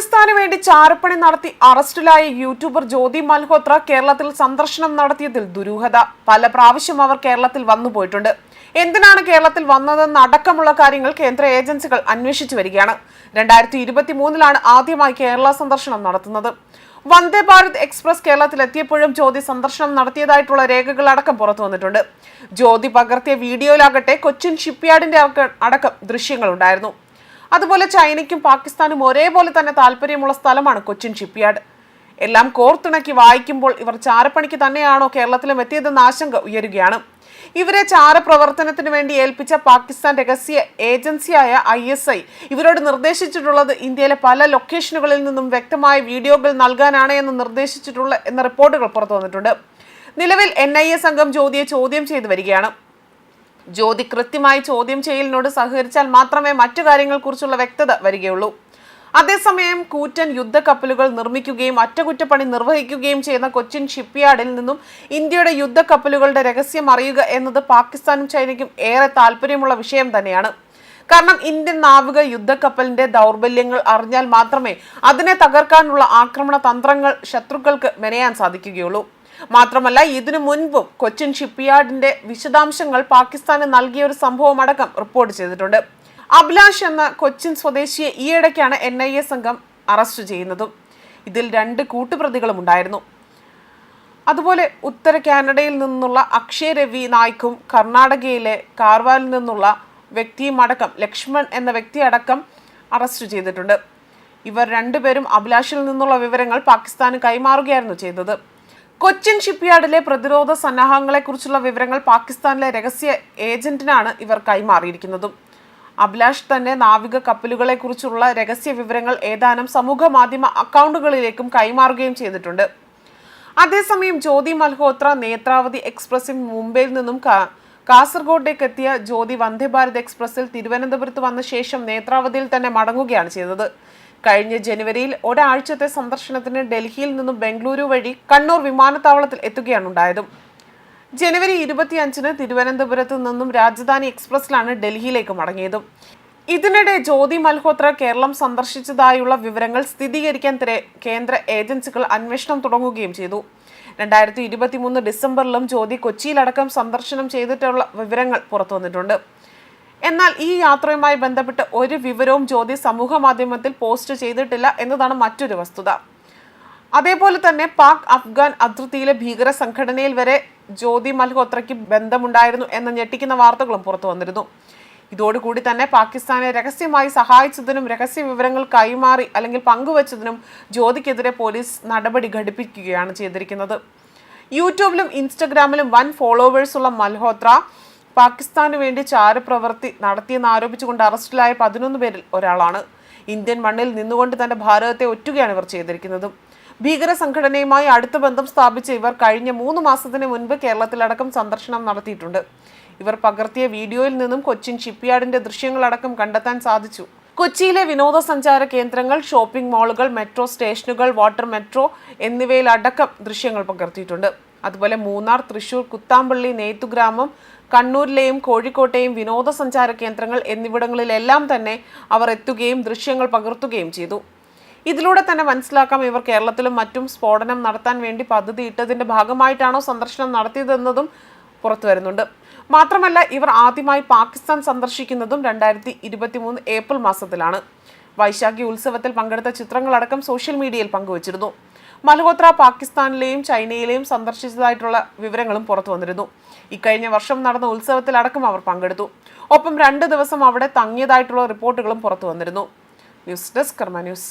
പാകിസ്ഥാന് വേണ്ടി ചാരപ്പണി നടത്തി അറസ്റ്റിലായ യൂട്യൂബർ ജ്യോതി മൽഹോത്ര കേരളത്തിൽ സന്ദർശനം നടത്തിയതിൽ ദുരൂഹത. പല പ്രാവശ്യം അവർ കേരളത്തിൽ വന്നുപോയിട്ടുണ്ട് എന്തിനാണ് കേരളത്തിൽ വന്നതെന്ന് അടക്കമുള്ള കാര്യങ്ങൾ കേന്ദ്ര ഏജൻസികൾ അന്വേഷിച്ചു വരികയാണ്. രണ്ടായിരത്തി ഇരുപത്തി മൂന്നിലാണ് ആദ്യമായി കേരള സന്ദർശനം നടത്തുന്നത്. വന്ദേ ഭാരത് എക്സ്പ്രസ് കേരളത്തിൽ എത്തിയപ്പോഴും ജ്യോതി സന്ദർശനം നടത്തിയതായിട്ടുള്ള രേഖകൾ അടക്കം പുറത്തു വന്നിട്ടുണ്ട്. ജ്യോതി പകർത്തിയ വീഡിയോയിലാകട്ടെ കൊച്ചിൻ ഷിപ്പ്യാർഡിന്റെ അടക്കം ദൃശ്യങ്ങളുണ്ടായിരുന്നു അതുപോലെ ചൈനയ്ക്കും പാകിസ്ഥാനും ഒരേപോലെ തന്നെ താല്പര്യമുള്ള സ്ഥലമാണ് കൊച്ചിൻ ഷിപ്പ്യാർഡ്. എല്ലാം കോർത്തിണക്കി വായിക്കുമ്പോൾ ഇവർ ചാരപ്പണിക്ക് തന്നെയാണോ കേരളത്തിലും എത്തിയതെന്ന ആശങ്ക ഉയരുകയാണ്. ഇവരെ ചാരപ്രവർത്തനത്തിന് വേണ്ടി ഏൽപ്പിച്ച പാകിസ്ഥാൻ രഹസ്യ ഏജൻസിയായ ഐ എസ് ഐ ഇവരോട് നിർദ്ദേശിച്ചിട്ടുള്ളത് ഇന്ത്യയിലെ പല ലൊക്കേഷനുകളിൽ നിന്നും വ്യക്തമായ വീഡിയോകൾ നൽകാനാണ് എന്ന് നിർദ്ദേശിച്ചിട്ടുള്ള എന്ന റിപ്പോർട്ടുകൾ പുറത്തു വന്നിട്ടുണ്ട് നിലവിൽ എൻ ഐ എ സംഘം ജ്യോതിയെ ചോദ്യം ചെയ്തു വരികയാണ്. ജ്യോതി കൃത്യമായി ചോദ്യം ചെയ്യലിനോട് സഹകരിച്ചാൽ മാത്രമേ മറ്റു കാര്യങ്ങളെക്കുറിച്ചുള്ള വ്യക്തത വരികയുള്ളൂ. അതേസമയം കൂറ്റൻ യുദ്ധക്കപ്പലുകൾ നിർമ്മിക്കുകയും അറ്റകുറ്റപ്പണി നിർവഹിക്കുകയും ചെയ്യുന്ന കൊച്ചിൻ ഷിപ്പ്യാർഡിൽ നിന്നും ഇന്ത്യയുടെ യുദ്ധക്കപ്പലുകളുടെ രഹസ്യം അറിയുക എന്നത് പാകിസ്ഥാനും ചൈനയ്ക്കും ഏറെ താല്പര്യമുള്ള വിഷയം തന്നെയാണ്. കാരണം ഇന്ത്യൻ നാവിക യുദ്ധക്കപ്പലിന്റെ ദൗർബല്യങ്ങൾ അറിഞ്ഞാൽ മാത്രമേ അതിനെ തകർക്കാനുള്ള ആക്രമണ തന്ത്രങ്ങൾ ശത്രുക്കൾക്ക് മെനയാൻ സാധിക്കുകയുള്ളൂ. മാത്രമല്ല ഇതിനു മുൻപും കൊച്ചിൻ ഷിപ്പ്യാർഡിന്റെ വിശദാംശങ്ങൾ പാകിസ്ഥാന് നൽകിയ ഒരു സംഭവമടക്കം റിപ്പോർട്ട് ചെയ്തിട്ടുണ്ട്. അഭിലാഷ് എന്ന കൊച്ചിൻ സ്വദേശിയെ ഈയിടയ്ക്കാണ് എൻ ഐ എ സംഘം അറസ്റ്റ് ചെയ്യുന്നതും. ഇതിൽ രണ്ട് കൂട്ടുപ്രതികളും ഉണ്ടായിരുന്നു. അതുപോലെ ഉത്തര കാനഡയിൽ നിന്നുള്ള അക്ഷയ് രവി നായ്ക്കും കർണാടകയിലെ കാർവാലിൽ നിന്നുള്ള വ്യക്തിയും അടക്കം ലക്ഷ്മൺ എന്ന വ്യക്തി അടക്കം അറസ്റ്റ് ചെയ്തിട്ടുണ്ട്. ഇവർ രണ്ടുപേരും അഭിലാഷിൽ നിന്നുള്ള വിവരങ്ങൾ പാകിസ്ഥാന് കൈമാറുകയായിരുന്നു ചെയ്തത്. കൊച്ചിൻ ഷിപ്പ്യാർഡിലെ പ്രതിരോധ സന്നാഹങ്ങളെക്കുറിച്ചുള്ള വിവരങ്ങൾ പാകിസ്ഥാനിലെ രഹസ്യ ഏജന്റിനാണ് ഇവർ കൈമാറിയിരിക്കുന്നതും. അഭിലാഷ് തന്നെ നാവിക കപ്പലുകളെക്കുറിച്ചുള്ള രഹസ്യ വിവരങ്ങൾ ഏതാനും സമൂഹ മാധ്യമ അക്കൗണ്ടുകളിലേക്കും കൈമാറുകയും ചെയ്തിട്ടുണ്ട്. അതേസമയം ജ്യോതി മൽഹോത്ര നേത്രാവതി എക്സ്പ്രസിൽ മുംബൈയിൽ നിന്നും കാസർഗോഡേക്ക് എത്തിയ ജ്യോതി വന്ദേ ഭാരത് എക്സ്പ്രസിൽ തിരുവനന്തപുരത്ത് വന്ന ശേഷം നേത്രാവതിയിൽ തന്നെ മടങ്ങുകയാണ് ചെയ്തത്. കഴിഞ്ഞ ജനുവരിയിൽ ഒരാഴ്ചത്തെ സന്ദർശനത്തിന് ഡൽഹിയിൽ നിന്നും ബംഗളൂരു വഴി കണ്ണൂർ വിമാനത്താവളത്തിൽ എത്തുകയാണ് ഉണ്ടായതും ജനുവരി ഇരുപത്തിയഞ്ചിന് തിരുവനന്തപുരത്ത് നിന്നും രാജധാനി എക്സ്പ്രസിലാണ് ഡൽഹിയിലേക്ക് മടങ്ങിയതും. ഇതിനിടെ ജ്യോതി മൽഹോത്ര കേരളം സന്ദർശിച്ചതായുള്ള വിവരങ്ങൾ സ്ഥിരീകരിക്കാൻ കേന്ദ്ര ഏജൻസികൾ അന്വേഷണം തുടങ്ങുകയും ചെയ്തു. രണ്ടായിരത്തി ഇരുപത്തി മൂന്ന് ഡിസംബറിലും ജ്യോതി കൊച്ചിയിലടക്കം സന്ദർശനം ചെയ്തിട്ടുള്ള വിവരങ്ങൾ പുറത്തു വന്നിട്ടുണ്ട് എന്നാൽ ഈ യാത്രയുമായി ബന്ധപ്പെട്ട് ഒരു വിവരവും ജ്യോതി സമൂഹ മാധ്യമത്തിൽ പോസ്റ്റ് ചെയ്തിട്ടില്ല എന്നതാണ് മറ്റൊരു വസ്തുത. അതേപോലെ തന്നെ പാക് അഫ്ഗാൻ അതിർത്തിയിലെ ഭീകര സംഘടനയിൽ വരെ ജ്യോതി മൽഹോത്രയ്ക്ക് ബന്ധമുണ്ടായിരുന്നു എന്ന ഞെട്ടിക്കുന്ന വാർത്തകളും പുറത്തു വന്നിരുന്നു. ഇതോടുകൂടി തന്നെ പാകിസ്ഥാനെ രഹസ്യമായി സഹായിച്ചതിനും രഹസ്യ വിവരങ്ങൾ കൈമാറി അല്ലെങ്കിൽ പങ്കുവച്ചതിനും ജ്യോതിക്കെതിരെ പോലീസ് നടപടി ഘടിപ്പിക്കുകയാണ് ചെയ്തിരിക്കുന്നത്. യൂട്യൂബിലും ഇൻസ്റ്റഗ്രാമിലും വൻ ഫോളോവേഴ്സുള്ള മൽഹോത്ര പാകിസ്ഥാന് വേണ്ടി ചാരപ്രവൃത്തി നടത്തിയെന്ന് ആരോപിച്ചുകൊണ്ട് അറസ്റ്റിലായ പതിനൊന്ന് പേരിൽ ഒരാളാണ്. ഇന്ത്യൻ മണ്ണിൽ നിന്നുകൊണ്ട് തന്റെ ഭാരതത്തെ ഒറ്റുകയാണ് ഇവർ ചെയ്തിരിക്കുന്നത്. ഭീകര സംഘടനയുമായി അടുത്ത ബന്ധം സ്ഥാപിച്ച ഇവർ കഴിഞ്ഞ മൂന്ന് മാസത്തിന് മുൻപ് കേരളത്തിലടക്കം സന്ദർശനം നടത്തിയിട്ടുണ്ട്. ഇവർ പകർത്തിയ വീഡിയോയിൽ നിന്നും കൊച്ചിൻ ഷിപ്പ്യാർഡിന്റെ ദൃശ്യങ്ങളടക്കം കണ്ടെത്താൻ സാധിച്ചു. കൊച്ചിയിലെ വിനോദസഞ്ചാര കേന്ദ്രങ്ങൾ ഷോപ്പിംഗ് മാളുകൾ മെട്രോ സ്റ്റേഷനുകൾ വാട്ടർ മെട്രോ എന്നിവയിലടക്കം ദൃശ്യങ്ങൾ പകർത്തിയിട്ടുണ്ട്. അതുപോലെ മൂന്നാർ തൃശൂർ കുത്താമ്പള്ളി നെയ്ത്തുഗ്രാമം കണ്ണൂരിലെയും കോഴിക്കോട്ടെയും വിനോദസഞ്ചാര കേന്ദ്രങ്ങൾ എന്നിവിടങ്ങളിലെല്ലാം തന്നെ അവർ എത്തുകയും ദൃശ്യങ്ങൾ പകർത്തുകയും ചെയ്തു. ഇതിലൂടെ തന്നെ മനസ്സിലാക്കാം ഇവർ കേരളത്തിലും മറ്റും സ്ഫോടനം നടത്താൻ വേണ്ടി പദ്ധതി ഇട്ടതിന്റെ ഭാഗമായിട്ടാണോ സന്ദർശനം നടത്തിയതെന്നതും പുറത്തു വരുന്നുണ്ട്. മാത്രമല്ല ഇവർ ആദ്യമായി പാകിസ്ഥാൻ സന്ദർശിക്കുന്നതും രണ്ടായിരത്തി ഇരുപത്തി മൂന്ന് ഏപ്രിൽ മാസത്തിലാണ്. വൈശാഖി ഉത്സവത്തിൽ പങ്കെടുത്ത ചിത്രങ്ങളടക്കം സോഷ്യൽ മീഡിയയിൽ പങ്കുവച്ചിരുന്നു. മൽഹോത്ര പാകിസ്ഥാനിലെയും ചൈനയിലെയും സന്ദർശിച്ചതായിട്ടുള്ള വിവരങ്ങളും പുറത്തു വന്നിരുന്നു. ഇക്കഴിഞ്ഞ വർഷം നടന്ന ഉത്സവത്തിലടക്കം അവർ പങ്കെടുത്തു. ഒപ്പം രണ്ട് ദിവസം അവിടെ തങ്ങിയതായിട്ടുള്ള റിപ്പോർട്ടുകളും പുറത്തു വന്നിരുന്നു. News desk Karma news.